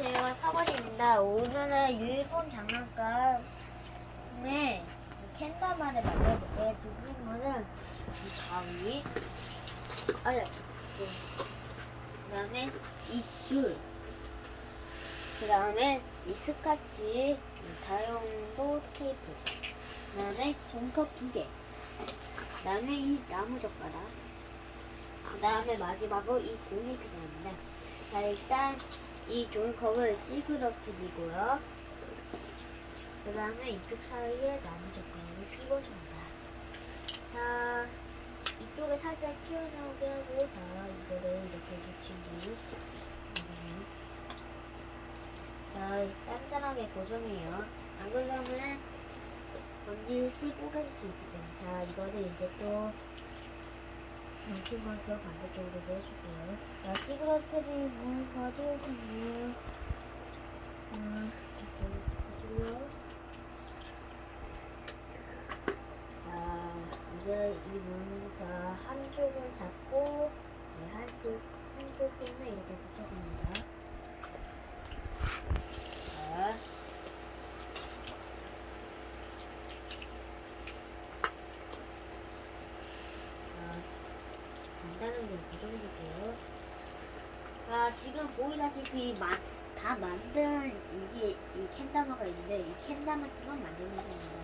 안녕하세요. 서건입니다. 오늘은 일본 장난감의 캔다만을 만들어볼게요. 준비한 거는 이 가위, 아니, 그 다음에 이 줄, 그 다음에 이 스카치, 이 다용도 테이프, 그 다음에 종컵 두 개, 그 다음에 이 나무 젓가락, 그 다음에 마지막으로 이 공이 필요합니다. 자, 일단 이 종이컵을 찌그러뜨리고요. 그 다음에 이쪽 사이에 나무 젓가락을 끼워줍니다. 자, 이쪽에 살짝 튀어나오게 하고, 자, 이거를 이렇게 붙이기. 자, 단단하게 고정해요. 안 그러면 먼지 쓸고 갈수 있기 때문에. 자, 이거를 이제 또 이렇게 먼저 반대쪽으로 내줄게요. 자, 찌그러뜨리고 가져오세요. 음, 이렇게 해주고요. 자, 이제 이 문, 자, 한쪽은 잡고, 네, 한쪽, 한쪽은 이렇게 붙여줍니다. 자. 자, 고정해줄게요. 자, 지금 보이다시피 마, 다 만든 이게 이 캔다마가 있는데 이 캔다마처럼 만들면 됩니다.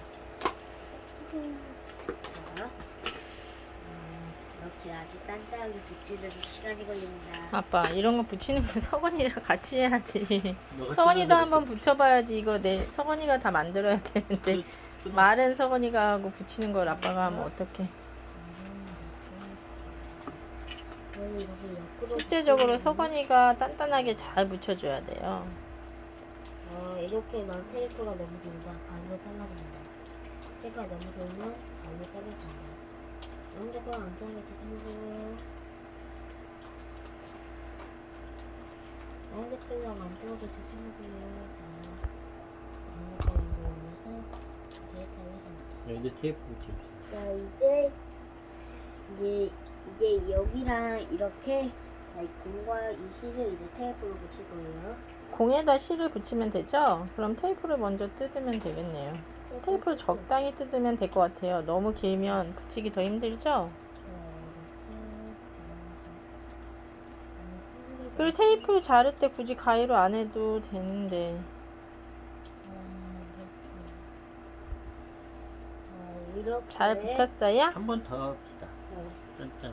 자, 음, 이렇게 아주 단단하게 붙이는데 시간이 걸립니다. 아빠 이런 거 붙이는 거 서건이랑 같이 해야지. 서건이도. 한번 붙여봐야지. 이거 내 서건이가 다 만들어야 되는데 뜯어. 말은 서건이가 하고 붙이는 걸 아빠가 하면 어떡해? 실제적으로 서건이가 단단하게 잘 붙여줘야 돼요. 어, 이렇게만 테이프가 너무 길면 반으로 잘라줍니다. 테이프가 너무 길면 반으로 잘라줍니다. 영재가 안 힘들어요. 영재가 안. 영재가 이제 이렇게 테이프 붙입시다. 자 이제 이제 이제 여기랑 이렇게 이 공과 이 실을 이제 테이프로 붙일 거예요. 공에다 실을 붙이면 되죠? 그럼 테이프를 먼저 뜯으면 되겠네요. 테이프 적당히 뜯으면 될 것 같아요. 너무 길면 붙이기 더 힘들죠? 그리고 테이프 자를 때 굳이 가위로 안 해도 되는데 이렇게 잘 붙었어요? 한 번 더 합시다. 더.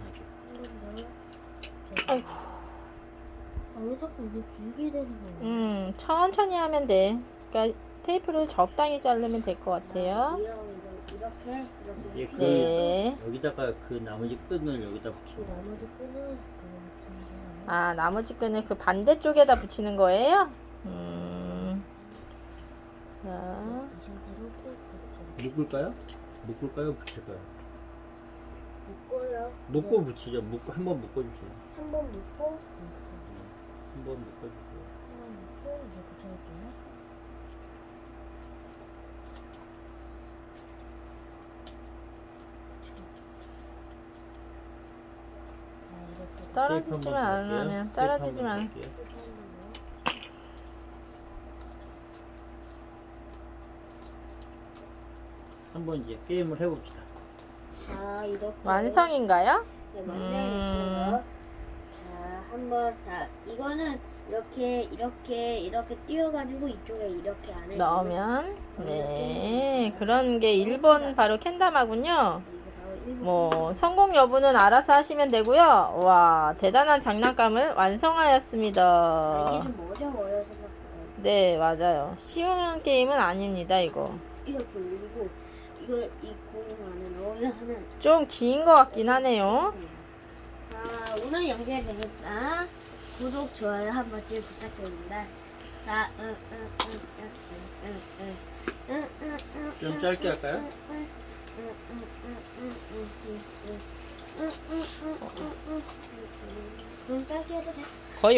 아이고. 아, 왜 자꾸 이게 길게 되는 거야? 음, 천천히 하면 돼. 그러니까 테이프를 적당히 자르면 될 것 같아요. 이렇게 이렇게 이제 이렇게 그 네. 여기다가 그 나머지 끈을 여기다 그 붙이고. 나머지 끈을 그냥 붙이면 아, 나머지 끈을 그 반대쪽에다 붙이는 거예요? 음. 자, 이 상태로 테이프 묶을까요? 묶을까요? 붙일까요? 묶어요. 묶고 붙이죠. 묶고 한 번 묶어주세요. 한번 묶고 한 번 묶어주세요. 한번 묶고 이제 붙여볼게요. 자, 이렇게 떨어지지만 않으면, 떨어지지만. 않- 떨어지지만. 한번 이제 게임을 해봅시다. 자, 이렇게 완성인가요? 네, 음. 완성했어요. 자, 한번 자, 이거는 이렇게 이렇게 이렇게 띄워가지고 이쪽에 이렇게 안에 넣으면, 네. 그런 게 1번 바로 일본 뭐, 성공 여부는 알아서 하시면 되고요. 와, 대단한 장난감을 아, 완성하였습니다. 이게 좀 어려워요 생각보다. 네, 맞아요. 쉬운 게임은 아닙니다, 이거. 이렇게 올리고 이걸 이공 안에 넣으면 하는. 좀 긴 것 같긴 하네요. 자, 오늘 영상이 되겠다. 구독 좋아요 한 번쯤 부탁드립니다. 자, 좀 응, 짧게 응, 할까요? 좀 짧게 해도 돼. 거의